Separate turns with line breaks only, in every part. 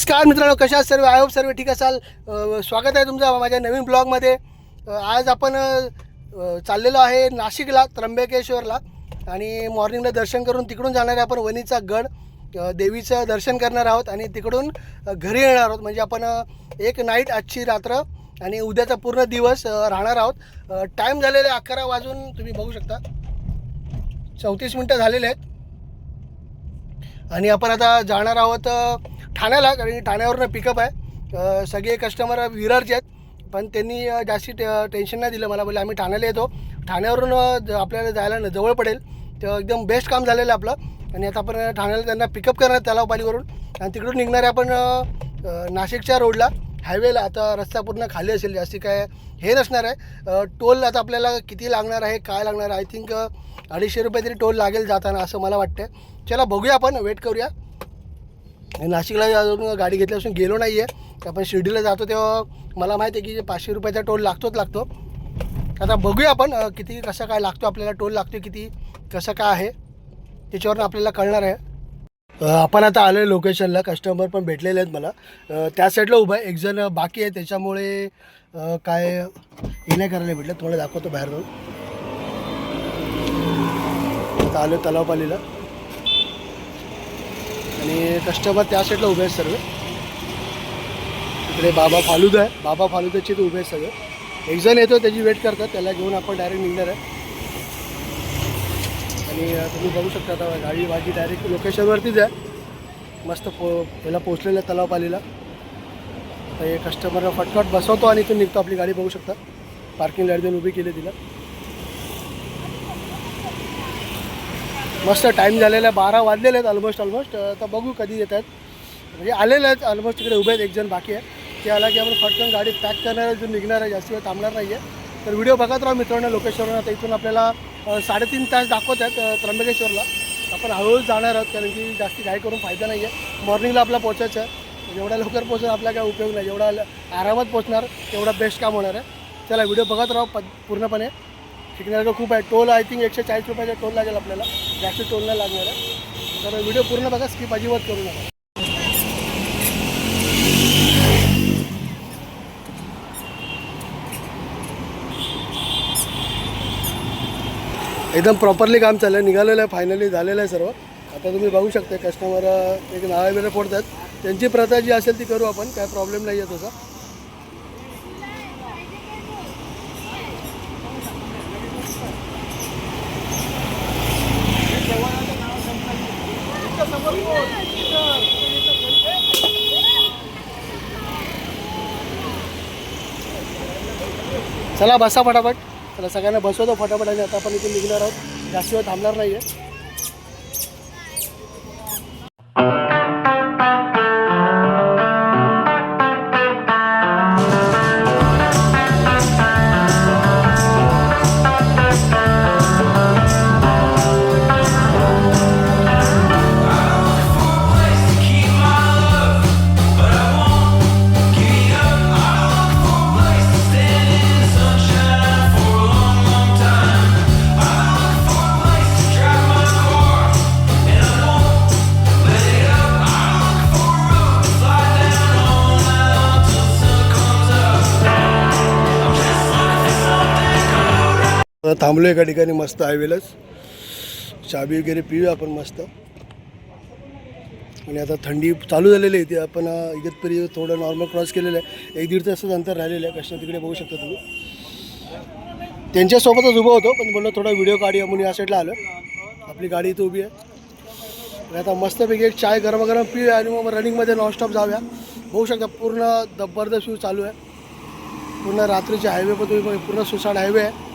नमस्कार मित्रांनो कशा सर्व? आय होप सर्व ठीक असाल. स्वागत आहे तुमचं माझ्या नवीन ब्लॉगमध्ये. आज आपण चाललेलो आहे नाशिकला त्र्यंबकेश्वरला. आणि मॉर्निंगला दर्शन करून तिकडून जाणार आहे आपण वणीचा गड. देवीचं दर्शन करणार आहोत आणि तिकडून घरी येणार आहोत. म्हणजे आपण एक नाईट आजची रात्र आणि उद्याचा पूर्ण दिवस राहणार आहोत. टाईम झालेले अकरा वाजून तुम्ही बघू शकता. चौतीस मिनटं झालेले आहेत. आणि आपण आता जाणार आहोत ठाण्याला कारण की ठाण्यावरनं पिकअप आहे. सगळे कस्टमर विरारचे आहेत. पण त्यांनी जास्ती टे टेन्शन नाही दिलं मला. बोलले आम्ही ठाण्याला येतो. ठाण्यावरून ज- आपल्याला जायला जवळ पडेल. तर एकदम बेस्ट काम झालेलं आहे आपलं. आणि आता आपण ठाण्याला त्यांना पिकअप करणार तलावपालीवरून आणि तिकडून निघणार आहे आपण नाशिकच्या रोडला हायवेला आता रस्ता पूर्ण खाली असेल. जास्ती काय हे नसणार आहे. टोल आता आपल्याला किती लागणार आहे काय लागणार आहे? आय थिंक अडीचशे रुपये तरी टोल लागेल जाताना असं मला वाटतं चला बघूया आपण. वेट करूया. नाशिकला अजून गाडी घेतल्यापासून गेलो नाही आहे आपण शिर्डीला जातो तेव्हा मला माहिती आहे की पाचशे रुपयाचा टोल लागतोच लागतो. आता बघूया आपण किती कसा काय लागतो आपल्याला टोल लागतो किती कसं काय आहे त्याच्यावरून आपल्याला कळणार आहे. आपण आता आलो आहे लोकेशनला कस्टमर पण भेटलेले आहेत मला. त्या साईडला उभं आहे एक जण बाकी आहे त्याच्यामुळे काय हे नाही करायला भेटलं तुम्हाला दाखवतो बाहेर जाऊन. आलो तलावपालीला. कस्टमर त्या साईडला उभे आहेत सर्व. इकडे बाबा फालुदा आहे. बाबा फालुदाचे ते उभे आहेत सगळे. एक जण येतो त्याची वेट करतात. त्याला घेऊन आपण डायरेक्ट निघणार आहे. आणि तुम्ही बघू शकता आता गाडी माझी डायरेक्ट लोकेशनवरतीच आहे. मस्त पो याला पोचलेलं आहे तलावपालीला आता हे कस्टमरला फटफट बसवतो आणि इथून निघतो. आपली गाडी बघू शकता. पार्किंग लाइट देऊन उभी केली तिला. मस्त टाईम झालेला आहे बारा वाजलेले आहेत ऑलमोस्ट ऑलमोस्ट तर बघू कधी येत आहेत. म्हणजे आलेले आहेत ऑलमोस्ट तिकडे उभे आहेत एक जण बाकी आहे. ते आला की आपण फटकन गाडी पॅक करणार आहे जो निघणार आहे जास्त वेळ थांबणार नाही आहे तर व्हिडिओ बघत राहा मित्रांनो लोकेश्वरनं आता इथून आपल्याला साडेतीन तास दाखवत आहेत त्र्यंबकेश्वरला. आपण हळूहळू जाणार आहोत कारण की जास्ती घाई करून फायदा नाही आहे मॉर्निंगला आपला पोचायचं आहे. जेवढ्या लवकर पोहोचेल आपला काय उपयोग नाही. जेवढा आरामात पोचणार तेवढा बेस्ट काम होणार आहे. चला व्हिडिओ बघत राहा प पूर्णपणे. शिकण्यासारखं खूप आहे. टोल आय थिंक एकशे चाळीस रुपयाचा टोल लागेल आपल्याला. जास्त टोल नाही लागणार आहे. तर व्हिडिओ पूर्ण बघा स्किप अजिबात करू नका. एकदम प्रॉपरली काम चाललं आहे निघालेलं आहे फायनली झालेलं आहे सर्व. आता तुम्ही बघू शकता कस्टमर एक नाळा वगैरे फोडतात. त्यांची प्रथा जी असेल ती करू आपण काय प्रॉब्लेम नाही आहे तसा. चला बसा फटाफट. चला सगळ्यांना बसवतो फटाफट आणि आता आपण इथे निघणार आहोत. जास्त वेळ थांबणार नाही आहे आता थांबलो एका ठिकाणी मस्त हायवेलाच चाबी वगैरे पिऊया आपण मस्त. आणि आता थंडी चालू झालेली आहे इथे आपण अ, इगतपुरी थोडं नॉर्मल क्रॉस केलेलं आहे. एक दीड तासच अंतर राहिलेलं आहे कष्ट तिकडे बघू शकता तुम्ही. त्यांच्यासोबतच उभं होतो पण बोललो थोडा व्हिडिओ काढूया म्हणून या साईडला आलो आपली गाडी इथे उभी आहे. आणि आता मस्तपैकी एक चाय गरम गरम पिऊया आणि मग रनिंगमध्ये नॉनस्टॉप जाऊया. बघू शकता पूर्ण जबरदस्त चालू आहे. पूर्ण रात्रीचे हायवे पण तुम्ही पूर्ण सुसाट हायवे आहे.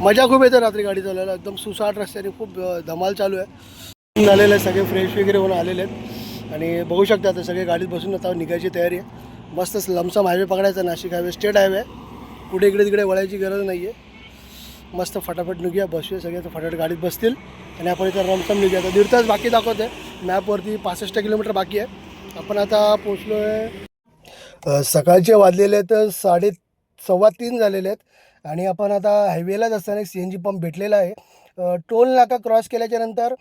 मजा खूप येते रात्री गाडी चालवायला. एकदम सुसाट रस्त्याने खूप धमाल चालू आहे. झालेलं आहे सगळे फ्रेश वगैरे होऊन आलेले आहेत. आणि बघू शकता आता सगळे गाडीत बसून आता निघायची तयारी आहे. मस्तच लमसम हायवे पकडायचा नाशिक हायवे स्टेट हायवे. कुठे इकडे तिकडे वळायची गरज नाही आहे मस्त फटाफट निघूया बसूया सगळे तर फटाफट गाडीत बसतील. आणि आपण इथं रमसम निघूया. आता दीड तास बाकी दाखवते. मॅपवरती पासष्ट किलोमीटर बाकी आहे. आपण आता पोचलो आहे सकाळचे वाजलेले आहेत साडे सव्वा तीन झालेले आहेत. आणि आपण आता हायवेलाच असताना एक सी एन जी पंप भेटलेला आहे. टोल नाका क्रॉस केल्याच्यानंतर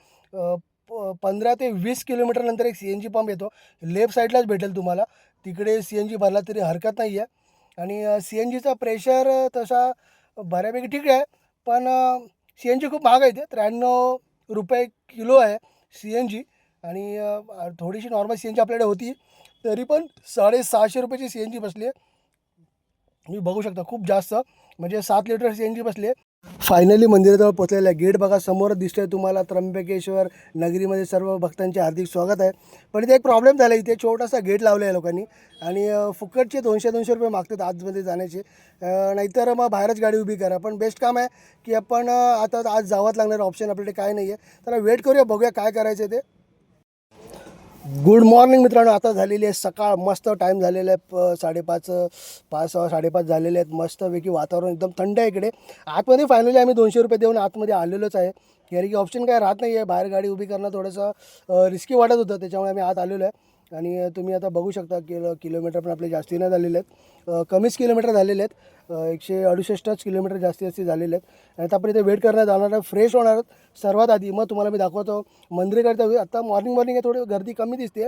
प- पंधरा ते वीस किलोमीटर नंतर एक सी एन जी पंप येतो. लेफ्ट साईडलाच भेटेल तुम्हाला. तिकडे सी एन जी भरला तरी हरकत नाही आहे आणि सी एन जीचा प्रेशर तसा बऱ्यापैकी ठीक आहे. पण सी एन जी खूप महाग आहे ते. त्र्याण्णव रुपये किलो आहे सी एन जी आणि थोडीशी नॉर्मल सी एन जी आपल्याकडे होती. तरी पण साडेसहाशे रुपयाची सी एन जी बसली आहे. तुम्ही बघू शकता खूप जास्त. म्हणजे सात लिटर सी एन जी बसले. फायनली मंदिराजवळ पोचलेलं आहे गेट बघा समोरच दिसतोय तुम्हाला त्र्यंबकेश्वर नगरीमध्ये सर्व भक्तांचे हार्दिक स्वागत आहे. पण इथे एक प्रॉब्लेम झाला इथे छोटासा गेट लावला आहे लोकांनी. आणि फुकटचे दोनशे दोनशे रुपये मागतात आतमध्ये जाण्याचे. नाहीतर मग बाहेरच गाडी उभी करा. पण बेस्ट काम आहे की आपण आता आज जावंच लागणार ऑप्शन आपल्याकडे काय नाही आहे तर वेट करूया बघूया काय करायचं आहे ते. गुड मॉर्निंग मित्रांनो. आता झालेली आहे सकाळ. मस्त टाईम झालेला आहे. प साडेपाच पाच सहा साडेपाच झालेले आहेत. मस्तपैकी वातावरण एकदम थंड आहे इकडे. आतमध्ये फायनली आम्ही दोनशे रुपये देऊन आतमध्ये आलेलोच आहे. कारण की ऑप्शन काय राहत नाही आहे बाहेर गाडी उभी करणं थोडंसं रिस्की वाटत होतं. त्याच्यामुळे आम्ही आत आलेलो आहे. आणि तुम्ही आता बघू शकता किलो किलोमीटर पण आपले जास्ती नाही झालेले आहेत. कमीच किलोमीटर झालेले आहेत. एकशे अडुसष्टच किलोमीटर जास्ती जास्ती झालेले आहेत. आणि आता आपण इथे वेट करण्यात जाणार आहे. फ्रेश होणार आहोत. सर्वात आधी मग तुम्हाला मी दाखवतो. मंदिराकडे आता मॉर्निंग मॉर्निंग आहे थोडी गर्दी कमी दिसते.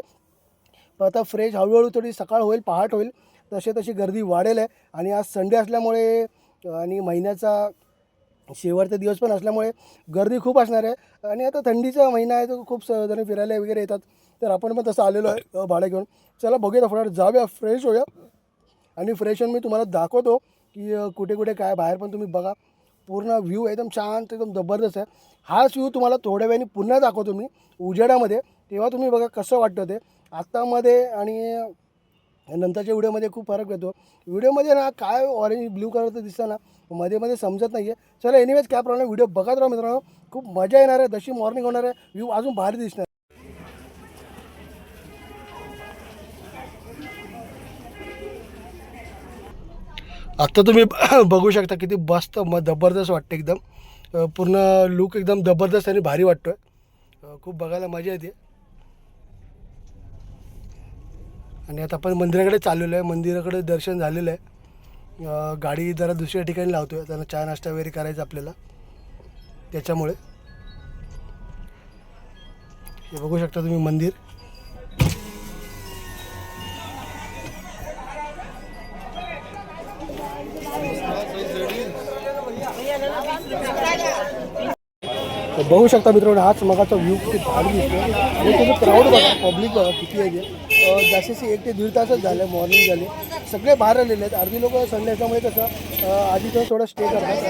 पण आता फ्रेश हळूहळू थोडी सकाळ होईल पहाट होईल. तसे तशी गर्दी वाढेल आहे. आणि आज संडे असल्यामुळे आणि महिन्याचा शेवटचा दिवस पण असल्यामुळे गर्दी खूप असणार आहे. आणि आता थंडीचा महिना आहे तो खूप स- जण फिरायला वगैरे येतात. तर आपण पण तसं आलेलो आहे भाडं घेऊन. चला बघूया फटाफट. जाऊया फ्रेश होऊया. आणि फ्रेश होऊन मी तुम्हाला दाखवतो की कुठे कुठे काय बाहेर पण तुम्ही बघा. पूर्ण व्ह्यू एकदम शांत एकदम जबरदस्त आहे. हाच व्ह्यू तुम्हाला थोड्या वेळाने पुन्हा दाखवतो मी. उजेडामध्ये तेव्हा तुम्ही बघा कसं वाटतं ते. आत्तामध्ये आणि नंतरच्या व्हिडिओमध्ये खूप फरक येतो. व्हिडिओमध्ये ना काय ऑरेंज ब्ल्यू कलरचं दिसतं ना मध्ये मध्ये समजत नाही आहे चला एनिवेज काय प्रॉब्लेम व्हिडिओ बघत राहा मित्रांनो. खूप मजा येणार आहे. जशी मॉर्निंग होणार आहे व्ह्यू अजून भारी दिसणार आत्ता तुम्ही बघू शकता किती मस्त म जबरदस्त वाटते एकदम. पूर्ण लुक एकदम जबरदस्त आणि भारी वाटतो आहे खूप बघायला मजा येते. आणि आता आपण मंदिराकडे चाललेलो आहे. मंदिराकडे दर्शन झालेलं आहे. गाडी जरा दुसऱ्या ठिकाणी लावतो आहे त्यांना चहा नाश्ता वगैरे करायचा आपल्याला. त्याच्यामुळे. हे बघू शकता तुम्ही मंदिर. तर बघू शकता मित्रांनो हाच मगाचा व्ह्यू किती भारी दिसतो आणि तुम्ही क्राऊड बघा पब्लिक बघा किती आहे जास्तीचे एक ते दीड तासच झालं मॉर्निंग झाले. सगळे बाहेर आलेले आहेत. अर्धी लोक संडे याच्यामुळे कसं आधी तर थोडं स्टे करतात.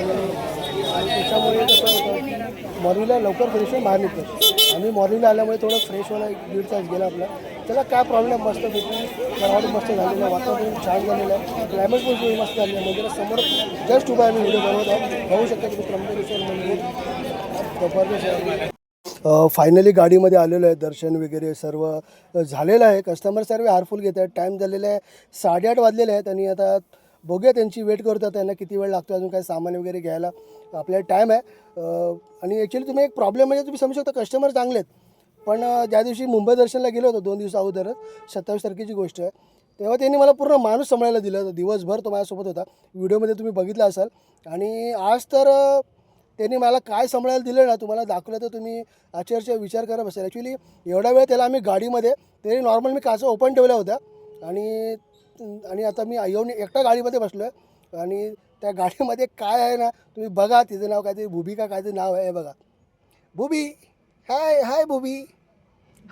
आणि त्याच्यामुळे कसं होतं मॉर्निंगला लवकर फ्रेश होऊन बाहेर निघतो आम्ही मॉर्निंगला आल्यामुळे थोडं फ्रेश होणं एक दीड तास गेला आपला. त्याला काय प्रॉब्लेम मस्त पैकी क्राऊड मस्त झालेलं आहे. वातावरण छान झालेलं आहे. क्लायमेट पण मस्त झालेलं आहे. म्हणजे मंदिरासमोर जस्ट उभा आम्ही व्हिडिओ बनवत आहोत बघू शकता की त्र्यंबकेश्वर मंदिर फायनली गाडीमध्ये आलेलो आहे दर्शन वगैरे सर्व. झालेलं आहे. कस्टमर सर्व हारफुल घेत आहेत. टाईम झालेला आहे. साडेआठ वाजलेले आहेत आणि आता बघूया त्यांची वेट करतो त्यांना किती वेळ लागतो अजून काय सामान वगैरे घ्यायला आपल्याला टाईम आहे. आणि ॲक्च्युली तुम्ही एक प्रॉब्लेम म्हणजे तुम्ही समजू शकता कस्टमर चांगले आहेत. पण ज्या दिवशी मुंबई दर्शनला गेलो होतो दोन दिवस अगोदरच सत्तावीस तारखेची गोष्ट आहे. तेव्हा त्यांनी मला पूर्ण माणूस सांभाळायला दिलं. होतं दिवसभर तो माझ्यासोबत होता. व्हिडिओमध्ये तुम्ही बघितला असाल. आणि आज तर त्यांनी मला काय सांभाळायला दिलं ना तुम्हाला दाखवलं तर तुम्ही अक्षरशः विचार करा बसेल. ॲक्च्युली एवढा वेळ त्याला आम्ही गाडीमध्ये तरी नॉर्मल मी काचा ओपन ठेवल्या होत्या. आणि आणि आता मी येऊन एकटा गाडीमध्ये बसलो आहे आणि त्या गाडीमध्ये काय आहे ना तुम्ही बघा तिचं नाव काहीतरी भुबी का काहीतरी नाव आहे बघा. भूबी हाय हाय भूबी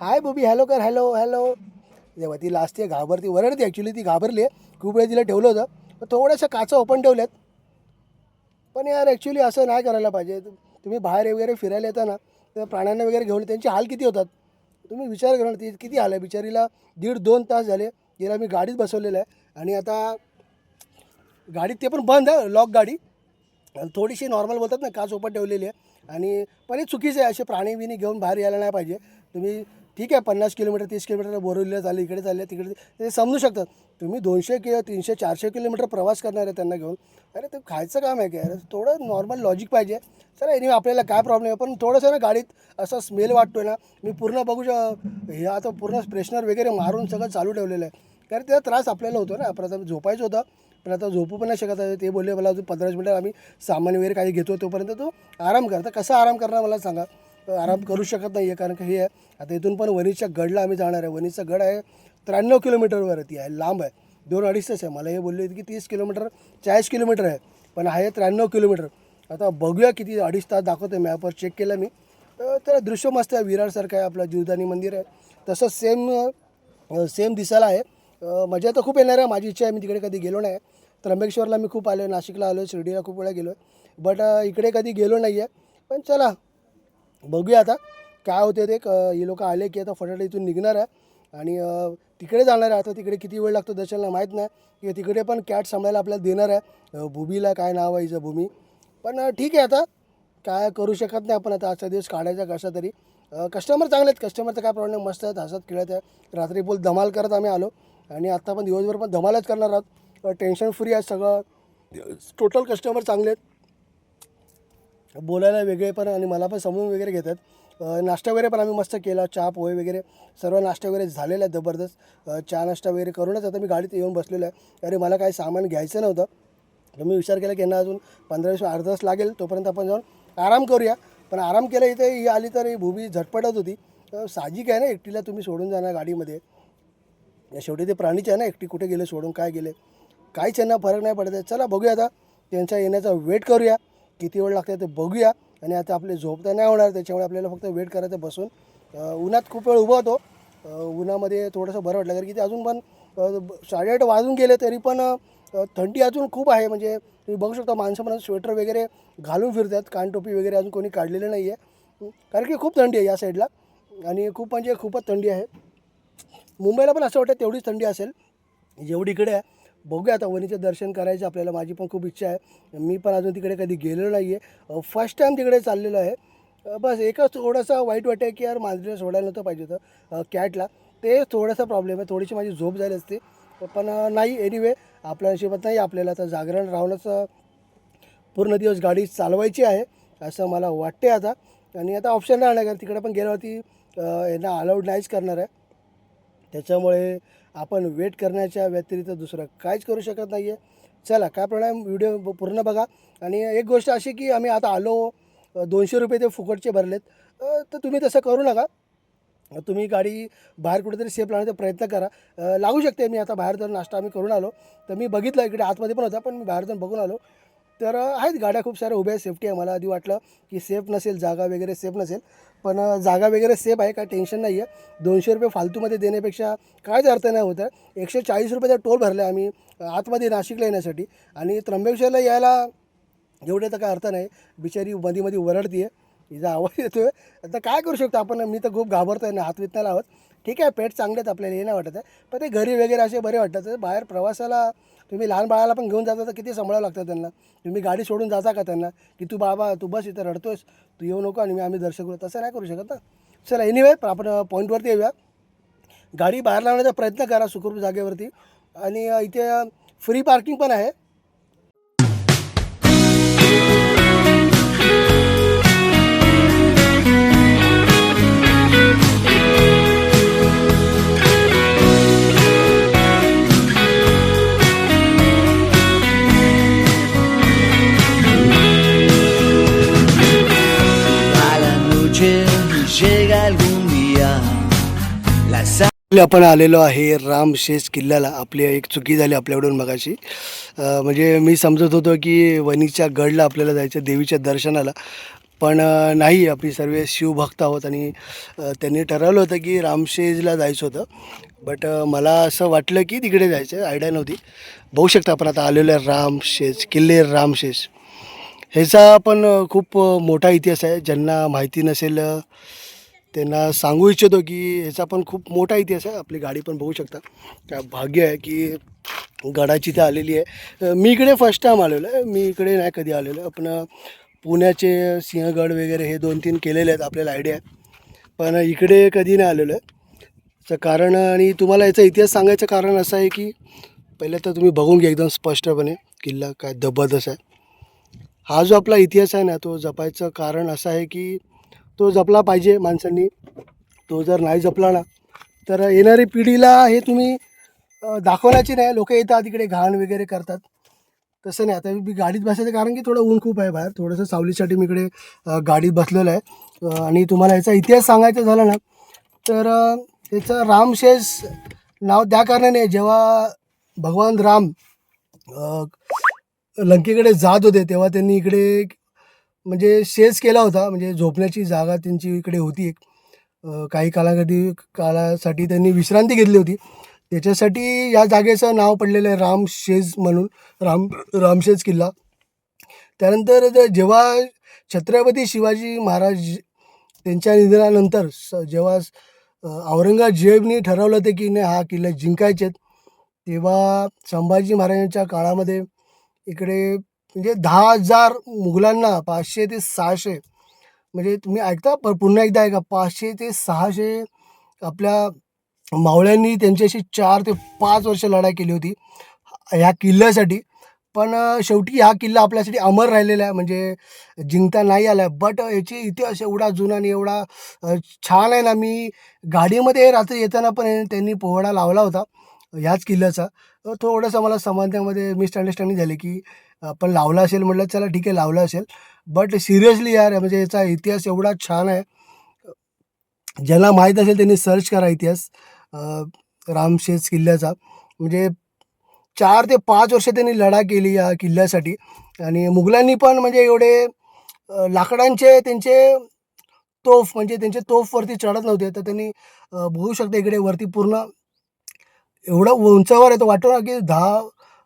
हाय भूबी हॅलो कर हॅलो हॅलो जेव्हा ती लास्ट आहे घाबरती वरडती ॲक्च्युली ती घाबरली. आहे खूप वेळ तिला ठेवलं होतं. पण थोड्याशा काचा ओपन ठेवल्यात. पण यार ॲक्च्युली असं नाही करायला पाहिजे. तुम्ही बाहेर वगैरे फिरायला येता ना तर प्राण्यांना वगैरे घेऊन त्यांचे हाल किती होतात? तुम्ही विचार करा ना ती किती हाल आहे? बिचारीला दीड दोन तास झाले तिला मी गाडीत बसवलेलं आहे. आणि आता गाडीत ते पण बंद आहे लॉक गाडी. थोडीशी नॉर्मल बोलतात ना काच ओपन ठेवलेली आहे. आणि पण हे चुकीचं आहे असे प्राणी बिणी घेऊन बाहेर यायला नाही पाहिजे. तुम्ही ठीक आहे पन्नास किलोमीटर तीस किलोमीटर बोरवलीला चालले इकडे चालले तिकडे ते समजू शकतात. तुम्ही दोनशे किंवा तीनशे चारशे किलोमीटर प्रवास करणार आहे त्यांना घेऊन. अरे ते खायचं काम आहे काय थोडं नॉर्मल लॉजिक पाहिजे. सर एनिवे आपल्याला काय प्रॉब्लेम आहे? पण थोडंसं ना गाडीत असा स्मेल वाटतो आहे ना मी पूर्ण बघू श हे आता पूर्ण फ्रेशनर वगैरे मारून सगळं चालू ठेवलेलं आहे. कारण त्याचा त्रास आपल्याला होतो ना. प्रथम झोपायचं होतं. पण आता झोपू पण नाही शकत आहे. ते बोलले मला अजून पंधराच मिनटं आम्ही सामान वगैरे काही घेतो तोपर्यंत तो आराम करता कसा आराम करणार मला सांगा? आराम करू शकत नाही आहे कारण का हे आहे. आता इथून पण वणीच्या गडला आम्ही जाणार आहे. वणीचा गड आहे त्र्याण्णव किलोमीटरवरती आहे लांब आहे. दोन अडीच तास आहे. मला हे बोलले होते की तीस किलोमीटर चाळीस किलोमीटर आहे पण आहे त्र्याण्णव किलोमीटर. आता बघूया किती अडीच तास दाखवते मॅपवर चेक केलं मी. तर दृश्य मस्त आहे. विरारसारखं आहे आपलं जीवदानी मंदिर आहे. तसंच सेम सेम दिसायला आहे. मजा तर खूप येणार आहे. माझी इच्छा आहे मी तिकडे कधी गेलो नाही. त्र्यंबकेश्वरला मी खूप आलो आहे नाशिकला आलो आहे शिर्डीला खूप वेळा गेलो आहे बट इकडे कधी गेलो नाही आहे पण चला बघूया आता. काय होते ते हे लोक आले की आता फटाफट इथून निघणार आहे. आणि तिकडे जाणार आहे. आता तिकडे किती वेळ लागतो दर्शनला माहीत नाही. की तिकडे पण कॅट सांभाळायला आपल्याला देणार आहे. भूमीला काय नाव आहे हिचं भूमी. पण ठीक आहे आता. काय करू शकत नाही आपण आता. आजचा दिवस काढायचा कसा तरी. कस्टमर चांगले आहेत. कस्टमरचा काय प्रॉब्लेम मस्त आहेत. हसत खेळत आहे रात्री बोल धमाल करत आम्ही आलो. आणि आत्ता पण दिवसभर पण धमालच करणार आहोत. टेन्शन फ्री आहे सगळं. टोटल कस्टमर चांगले आहेत. बोलायला वेगळे पण आणि मला पण समजून वगैरे घेतात. नाश्ता वगैरे पण आम्ही मस्त केला चहा पोहे वगैरे. सर्व नाश्ता वगैरे झालेला आहे जबरदस्त. चहा नाश्ता वगैरे करूनच आता मी गाडीत येऊन बसलेलो आहे. अरे मला काही सामान घ्यायचं नव्हतं. तर मी विचार केला की यांना अजून पंधरा वीस अर्धा तास लागेल तोपर्यंत आपण जाऊन आराम करूया. पण आराम केला इथे ही आली तर ही भूमी झटपटत होती. साहजिक आहे ना एकटीला तुम्ही सोडून जाणार गाडीमध्ये. शेवटी ते प्राणीचे आहे ना एकटी कुठे गेले सोडून काय गेले? काहीच यांना फरक नाही पडत आहे. चला बघूया आता. त्यांच्या येण्याचा वेट करूया. किती वेळ लागते ते बघूया. आणि आता आपले झोप तर नाही होणार त्याच्यामुळे आपल्याला फक्त वेट करायचं बसून. उन्हात खूप वेळ उभा होतो. उन्हामध्ये थोडंसं बरं वाटलं कारण की ते अजून पण साडेआठ वाजून गेले तरी पण थंडी अजून खूप आहे. म्हणजे तुम्ही बघू शकता माणसं पण स्वेटर वगैरे घालून फिरतात कानटोपी वगैरे अजून कोणी काढलेलं नाही आहे कारण की खूप थंडी आहे या साईडला. आणि खूप म्हणजे खूपच थंडी आहे. मुंबईला पण असं वाटतं तेवढीच थंडी असेल. जेवढी इकडे आहे बघूया आता वणीचं दर्शन करायचं आपल्याला माझी पण खूप इच्छा आहे. मी पण अजून तिकडे कधी गेलेलो नाही आहे फर्स्ट टाईम तिकडे चाललेलो आहे. बस एकच थोडासा वाईट वाटतं की यार मांजरीला सोडायला नव्हतं पाहिजे होतं कॅटला ते थोडासा प्रॉब्लेम आहे थोडीशी माझी झोप झाली असते. पण नाही एनिवे आपल्या नशिबात नाही आपल्याला आता जागरण राहूनच पूर्ण दिवस गाडी चालवायची आहे असं मला वाटते आता. आणि आता ऑप्शन राहणार कारण तिकडे पण गेल्यावरती यांना अलाउड नाहीच करणार आहे. त्याच्यामुळे आपण वेट करण्याच्या व्यतिरिक्त दुसरं काहीच करू शकत नाही आहे चला काय प्रॉब्लेम व्हिडिओ पूर्ण बघा. आणि एक गोष्ट अशी की आम्ही आता आलो दोनशे रुपये ते फुकटचे भरलेत. तर तुम्ही तसं करू नका. तुम्ही गाडी बाहेर कुठेतरी सेफ लावण्याचा प्रयत्न करा. लागू शकते मी आता बाहेर जाऊन नाश्ता आम्ही करून आलो. तर मी बघितलं इकडे आतमध्ये पण होता पण मी बाहेर जाऊन बघून आलो. तर आहेत गाड्या खूप साऱ्या उभ्या सेफ्टी आहे. मला आधी वाटलं की सेफ नसेल जागा वगैरे सेफ नसेल. पण जागा वगैरे सेफ आहे काय टेन्शन नाही आहे दोनशे रुपये फालतूमध्ये देण्यापेक्षा कायच अर्थ नाही होतं एकशे चाळीस रुपयाचा टोल भरला आहे आम्ही आतमध्ये नाशिकला येण्यासाठी. आणि त्र्यंबकेश्वरला यायला एवढे तर काय अर्थ नाही. बिचारी मध्ये मध्ये आहे तिचा आवाज येतो आहे आता काय करू शकतो आपण? मी तर खूप घाबरतो आहे ना हात वित नाही लावत ठीक आहे पेट चांगले आहेत आपल्याला हे नाही वाटत आहे. पण ते घरी वगैरे असे बरे वाटतात. तर बाहेर प्रवासाला तुम्ही लहान बाळाला पण घेऊन जाता तर किती सांभाळावं लागतं त्यांना? तुम्ही गाडी सोडून जाता का त्यांना? की तू बाबा तू बस इथं रडतोयस तू येऊ नको आणि आम्ही दर्शन करू. तसं नाही करू शकत ना. चला एनिवे आपण पॉईंटवरती येऊया. गाडी बाहेर लावण्याचा प्रयत्न करा सुखरूप जागेवरती. आणि इथे फ्री पार्किंग पण आहे. आपण आलेलो आहे. रामशेष किल्ल्याला. आपली एक चुकी झाली आपल्याकडून मगाशी. म्हणजे मी समजत होतो की वणीच्या गडला आपल्याला जायचं देवीच्या दर्शनाला. पण नाही आपली सर्व शिवभक्त आहोत आणि त्यांनी ठरवलं होतं की रामशेजला जायचं होतं. बट मला असं वाटलं की तिकडे जायचं. आयडिया नव्हती. बघू शकता आपण आता आलेलो आहे रामशेज किल्ले रामशेष ह्याचा पण खूप मोठा इतिहास आहे. ज्यांना माहिती नसेल त्यांना सांगू इच्छितो की ह्याचा पण खूप मोठा इतिहास आहे. आपली गाडी पण बघू शकता. काय भाग्य आहे की गडाची इथे आलेली आहे. मी इकडे फर्स्ट टाईम आलेलो आहे. मी इकडे नाही कधी आलेलो आहे. पण पुण्याचे सिंहगड वगैरे हे दोन तीन केलेले आहेत आपल्याला आयडिया आहे. पण इकडे कधी नाही आलेलो आहे. तर कारण आणि तुम्हाला याचा इतिहास सांगायचं कारण असं आहे की पहिलं तर तुम्ही बघून घ्या एकदम स्पष्टपणे. किल्ला काय जबरदस्त आहे. हा जो आपला इतिहास आहे ना तो जपायचं कारण असं आहे की तो जपला पाहिजे माणसांनी. तो जर नाही जपला ना तर येणारी पिढीला हे तुम्ही दाखवण्याची नाही. लोक येतात तिकडे घाण वगैरे करतात. तसं नाही. आता मी गाडीत बसायचं कारण की थोडं ऊन खूप आहे बाहेर. थोडंसं सावलीसाठी मी इकडे गाडीत बसलेलं आहे. आणि तुम्हाला याचा इतिहास सांगायचा झाला ना तर त्याचं याचं रामशेष नाव त्या कारणाने जेव्हा भगवान राम लंकेकडे जात होते तेव्हा त्यांनी इकडे म्हणजे शेज केला होता म्हणजे झोपण्याची जागा त्यांची इकडे होती एक. काही कालावधी काळासाठी त्यांनी विश्रांती घेतली होती. त्याच्यासाठी या जागेचं नाव पडलेलं आहे रामशेज म्हणून राम रामशेज किल्ला. त्यानंतर जेव्हा छत्रपती शिवाजी महाराज त्यांच्या निधनानंतर स जेव्हा औरंगजेबनी ठरवलं होतं की नाही हा किल्ला जिंकायचेत तेव्हा संभाजी महाराजांच्या काळामध्ये इकडे म्हणजे दहा हजार मुघलांना पाचशे ते सहाशे म्हणजे तुम्ही ऐकता? प पुन्हा एकदा ऐका पाचशे ते सहाशे आपल्या मावळ्यांनी त्यांच्याशी चार ते पाच वर्ष लढाई केली होती ह्या किल्ल्यासाठी. पण शेवटी हा किल्ला आपल्यासाठी अमर राहिलेला आहे म्हणजे जिंकता नाही आला आहे बट याची इतिहास एवढा जुना आणि एवढा छान आहे ना मी गाडीमध्ये रात्री येताना पण त्यांनी पोहडा लावला होता. ह्याच किल्ल्याचा. थोडंसं मला समानतेमध्ये मिसअंडरस्टँडिंग झाली की आपण लावला असेल म्हटलं चला ठीक आहे लावला असेल. बट सिरियसली यार म्हणजे याचा इतिहास एवढा छान आहे. ज्यांना माहीत असेल त्यांनी सर्च करा इतिहास. रामशेज किल्ल्याचा. म्हणजे चार ते पाच वर्ष त्यांनी लढा केली या किल्ल्यासाठी. आणि मुघलांनी पण म्हणजे एवढे लाकडांचे त्यांचे तोफ म्हणजे त्यांचे तोफवरती चढत नव्हते. तर त्यांनी बघू शकता इकडे वरती पूर्ण एवढं उंचावर आहे तर वाटतो ना की दहा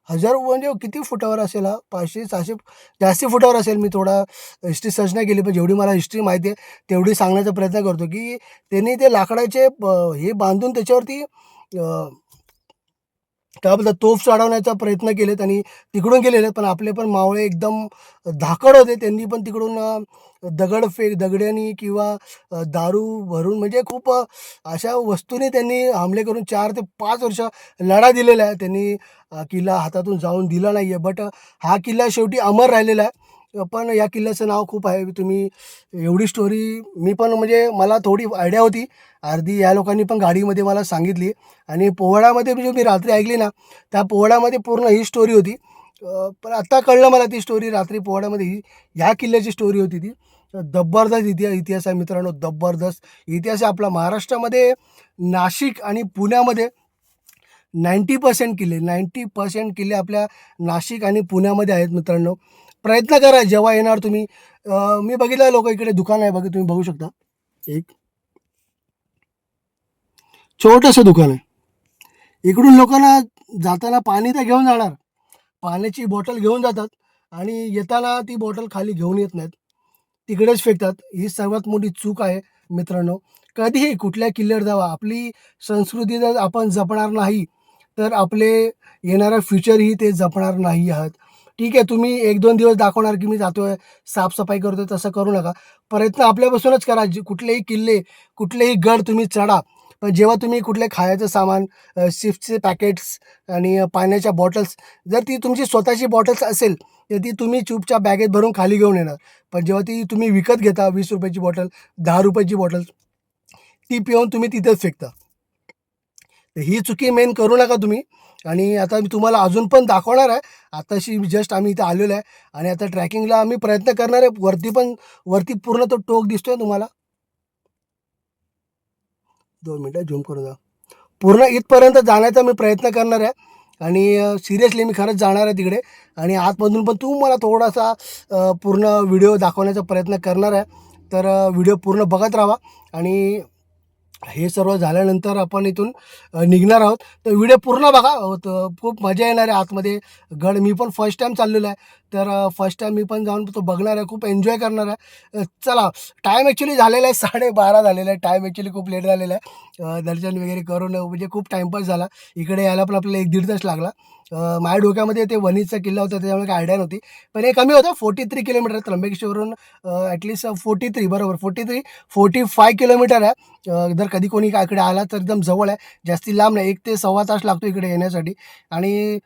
हजार म्हणजे किती फुटावर असेल हा? पाचशे सहाशे जास्ती फुटावर असेल मी थोडा हिस्ट्री सर्च नाही केली पण जेवढी मला हिस्ट्री माहिती आहे तेवढी सांगण्याचा प्रयत्न करतो की त्यांनी ते लाकडाचे ब- हे बांधून त्याच्यावरती त्याबद्दल तोफ चढवण्याचा प्रयत्न केलेत आणि तिकडून गेलेले पण आपले पण मावळे एकदम धाकड होते. त्यांनी पण तिकडून दगडफेक दगड्यांनी किंवा दारू भरून म्हणजे खूप अशा वस्तूने त्यांनी हमले करून चार ते पाच वर्ष लढा दिलेला आहे. त्यांनी किल्ला हातातून जाऊन दिला नाही आहे बट हा किल्ला शेवटी अमर राहिलेला आहे. पण या किल्ल्याचं नाव खूप आहे. तुम्ही एवढी स्टोरी मी पण म्हणजे मला थोडी आयडिया होती. अर्धी या लोकांनी पण गाडीमध्ये मला सांगितली. आणि पोवाड्यामध्ये म्हणजे मी रात्री ऐकली ना त्या पोवाड्यामध्ये पूर्ण ही स्टोरी होती. पण आत्ता कळलं मला ती स्टोरी रात्री पोवाड्यामध्ये ही ह्या किल्ल्याची स्टोरी होती ती. जबरदस्त इतिहास इतिहास आहे मित्रांनो जबरदस्त. इतिहास आहे आपला महाराष्ट्रामध्ये नाशिक आणि पुण्यामध्ये नाईंटी पर्सेंट किल्ले नाईंटी पर्सेंट किल्ले आपल्या नाशिक आणि पुण्यामध्ये आहेत मित्रांनो. प्रयत्न करा जेव्हा येणार तुम्ही. मी बघितलं लोक इकडे दुकान आहे बघा तुम्ही बघू शकता. एक. छोटंसं दुकान आहे. इकडून लोकांना जाताना पाणी तर घेऊन जाणार. पाण्याची बॉटल घेऊन जातात आणि येताना ती बॉटल खाली घेऊन येत नाहीत. तिकडेच फेकतात. ही सर्वात मोठी चूक आहे मित्रांनो. कधीही कुठल्या किल्ल्यावर जावा. आपली संस्कृती जर आपण जपणार नाही तर आपले येणारं फ्युचरही ते जपणार नाही आहात. ठीक आहे तुम्ही एक दोन दिवस दाखवणार की मी जातोय साफसफाई करतोय तसं करू नका. प्रयत्न आपल्यापासूनच करा कुठलेही किल्ले कुठलेही गड तुम्ही चढा. पण जेव्हा तुम्ही कुठले खायचं सामान शिफ्टचे पॅकेट्स आणि पाण्याच्या बॉटल्स जर ती तुमची स्वतःची बॉटल्स असेल तर ती तुम्ही चूपच्या बॅगेत भरून खाली घेऊन येणार. पण जेव्हा ती तुम्ही विकत घेता वीस रुपयाची बॉटल दहा रुपयाची बॉटल ती पिऊन तुम्ही तिथेच फेकता. तर ही चुकी मेन करू नका तुम्ही. आणि आता मी तुम्हाला अजून पण दाखवणार आहे. आताशी जस्ट आम्ही इथं आलेलो आहे आणि आता ट्रॅकिंगला आम्ही प्रयत्न करणार आहे. वरती पण वरती पूर्ण तो टोक दिसतोय तुम्हाला. दोन मिनटं झूम करून जा. पूर्ण इथपर्यंत जाण्याचा मी प्रयत्न करणार आहे. आणि सिरियसली मी खरंच जाणार आहे तिकडे. आणि आतमधून पण तू मला थोडासा पूर्ण व्हिडिओ दाखवण्याचा प्रयत्न करणार आहे. तर व्हिडिओ पूर्ण बघत राहा. आणि हे सर्व झाल्यानंतर आपण इथून निघणार आहोत. तर व्हिडिओ पूर्ण बघा. खूप मजा येणार आहे आतमध्ये. गड मी पण फर्स्ट टाईम चाललेलो आहे. तर फर्स्ट टाईम मी पण जाऊन तो बघणार आहे. खूप एन्जॉय करणार आहे. चला. टाईम ॲक्च्युली झालेला आहे. साडेबारा झालेला आहे. टाईम ॲक्च्युली खूप लेट झालेला आहे. दर्शन वगैरे करून म्हणजे खूप टाईमपास झाला. इकडे यायला पण आपल्याला एक दीड तास लागला. माझ्या डोक्यामध्ये ते वनीचा किल्ला होता त्याच्यामुळे काही आयडिया नव्हती. पण हे कमी होतं फोर्टी थ्री किलोमीटर त्र्यंबकेश्वरून ॲटलिस्ट फोर्टी थ्री बरोबर forty three forty five kilometre आहे. जर कधी कोणी का इकडे आला तर एकदम जवळ आहे. जास्ती लांब नाही एक ते सव्वा तास लागतो इकडे येण्यासाठी. आणि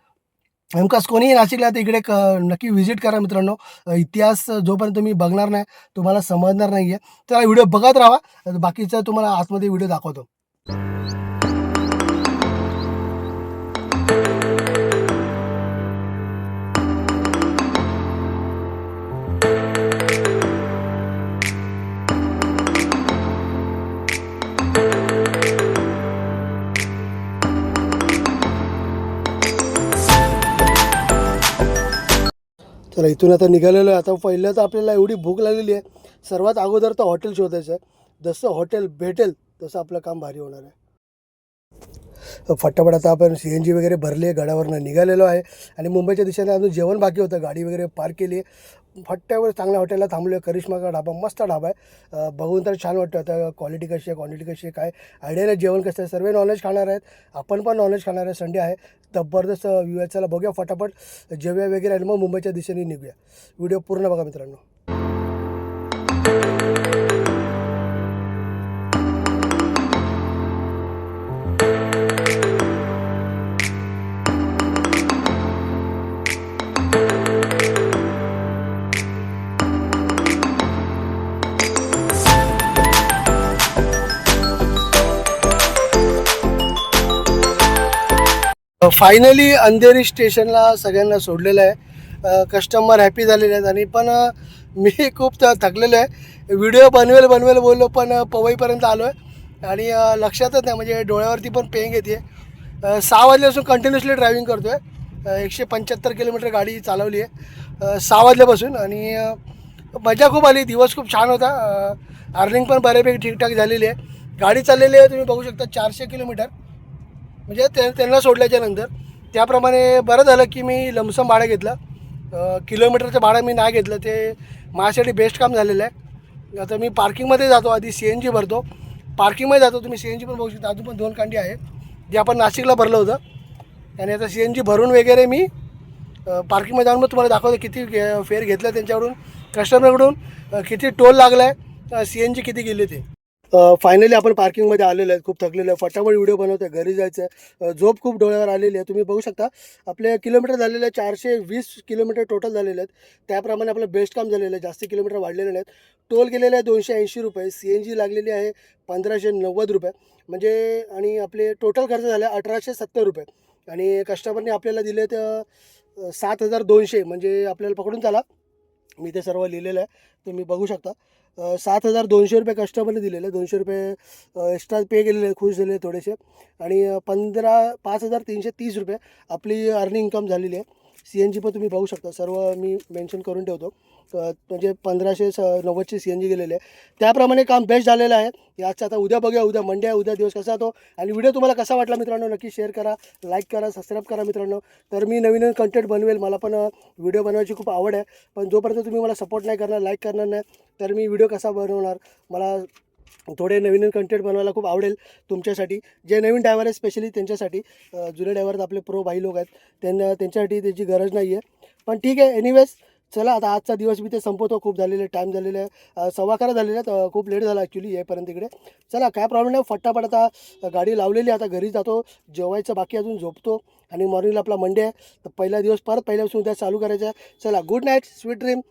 नेमकाच कोणीही नाशिकला तर इकडे क नक्की व्हिजिट करा मित्रांनो. इतिहास जोपर्यंत तुम्ही बघणार नाही तुम्हाला समजणार नाही आहे तर व्हिडिओ बघत राहा. बाकीचं तुम्हाला आतमध्ये व्हिडिओ दाखवतो. चला इथून आता निघालेलो आहे. आता पहिलं तर आपल्याला एवढी भूक लागलेली आहे. सर्वात अगोदर तर हॉटेल शोधायचं आहे. जसं हॉटेल भेटेल तसं आपलं काम भारी होणार आहे. फटाफट आता आपण सी एन जी वगैरे भरली आहे. गडावरनं निघालेलो आहे. आणि मुंबईच्या दिशेने अजून जेवण बाकी होतं. गाडी वगैरे पार्क केली आहे. फट्ट्यावर चांगल्या हॉटेलला थांबलो आहे करिश्मा का ढाबा मस्त ढाबा आहे. बघून तर छान वाटतं आता क्वालिटी कशी आहे क्वांटिटी कशी आहे काय आयडियाला जेवण कसं आहे सर्व नॉनव्हेज खाणार आहेत. आपण पण नॉनव्हेज खाणार आहे संडे आहे. जबरदस्त व्ह्यू आहे चला बघूया फटाफट. जेव्या वगैरे आणि मग मुंबईच्या दिशेने निघूया. व्हिडिओ पूर्ण बघा मित्रांनो. फायनली अंधेरी स्टेशनला सगळ्यांना सोडलेलं आहे. कस्टमर हॅपी झालेले आहेत आणि पण मी खूप थकलेलो आहे. व्हिडिओ बनवेल बनवेल बोललो पण पवईपर्यंत आलो आहे आणि लक्षातच नाही म्हणजे डोळ्यावरती पण पेंग येते सहा वाजल्यापासून कंटिन्युअसली ड्रायव्हिंग करतो आहे एकशे पंच्याहत्तर किलोमीटर गाडी चालवली आहे. सहा वाजल्यापासून आणि मजा खूप आली. दिवस खूप छान होता. अर्निंग पण बऱ्यापैकी ठीकठाक झालेली आहे. गाडी चाललेली आहे तुम्ही बघू शकता चारशे किलोमीटर. म्हणजे ते त्यांना सोडल्याच्या नंतर त्याप्रमाणे बरं झालं की मी लमसम भाडं घेतलं. किलोमीटरचं भाडं मी नाही घेतलं. ते माझ्यासाठी बेस्ट काम झालेलं आहे. आता मी पार्किंगमध्ये जातो. आधी सी एन जी भरतो. पार्किंगमध्ये जातो. तुम्ही सी एन जी पण बघू शकता. अजून पण दोन कांडी आहे जे आपण नाशिकला भरलं होतं. आणि आता सी एन जी भरून वगैरे मी पार्किंगमध्ये जाऊन मग तुम्हाला दाखवतो किती फेअर घेतलं त्यांच्याकडून कस्टमरकडून किती टोल लागला आहे सी एन जी किती गेले ते. फायनली आपण पार्किंगमध्ये आलेलो आहे खूप थकलेलो आहे. फटाफट व्हिडिओ बनवतो आहे घरी जायचं आहे झोप खूप डोळ्यावर आलेली आहे. तुम्ही बघू शकता आपले किलोमीटर झालेले आहे चारशे वीस किलोमीटर टोटल झालेले आहेत. त्याप्रमाणे आपलं बेस्ट काम झालेलं आहे. जास्ती किलोमीटर वाढलेले नाहीत. टोल गेलेले आहे दोनशे ऐंशी रुपये. सी एन जी लागलेली आहे पंधराशे नव्वद रुपये. म्हणजे आणि आपले टोटल खर्च झाले अठराशे सत्तर रुपये. आणि कस्टमरने आपल्याला दिले तर सात हजार दोनशे. म्हणजे आपल्याला पकडून चाला. मी ते सर्व लिहिलेलं आहे. तुम्ही बघू शकता. सात हजार दोनशे रुपये कस्टमरने दिलेले दोनशे रुपये एक्स्ट्रा पे केलेले खुश झाले थोडेसे. आणि पंधरा पाच हजार तीनशे तीस रुपये आपली अर्निंग इन्कम झालेली आहे. सी एन जी पण तुम्ही बघू शकता. सर्व मी मेन्शन करून ठेवतो. म्हणजे पंधराशे स नव्वदचे सी एन जी गेलेले आहे. त्याप्रमाणे काम बेस्ट झालेलं आहे. याचं आता उद्या बघूया. उद्या मंडे आहे. उद्या दिवस कसा होतो आणि व्हिडिओ तुम्हाला कसा वाटला मित्रांनो नक्की शेअर करा लाईक करा सबस्क्राईब करा मित्रांनो. तर मी नवीन नवीन कंटेंट बनवेल. मला पण व्हिडिओ बनवायची खूप आवड आहे. पण जोपर्यंत तुम्ही मला सपोर्ट नाही करणार लाईक करणार नाही तर मी व्हिडिओ कसा बनवणार? मला थोडे नवीन नवीन कंटेंट बनवायला खूप आवडेल तुमच्यासाठी. जे नवीन ड्रायव्हर आहेत स्पेशली त्यांच्यासाठी जुने ड्रायव्हर आपले प्रो भाई लोक आहेत त्यांना त्यांच्यासाठी त्याची गरज नाही आहे पण ठीक आहे एनिवेज चला आता आजचा दिवस मी ते संपवतो. खूप झालेले टाईम झालेले आहे. सव्वा अकरा झालेले आहेत. खूप लेट झाला ॲक्च्युली येईपर्यंत इकडे. चला काय प्रॉब्लेम नाही. फटाफट आता गाडी लावलेली आता घरी जातो. जेवायचं बाकी अजून झोपतो. आणि मॉर्निंगला आपला मंडे आहे. तर पहिला दिवस परत पहिल्यापासून उद्या चालू करायचा आहे. चला गुड नाईट स्वीट ड्रीम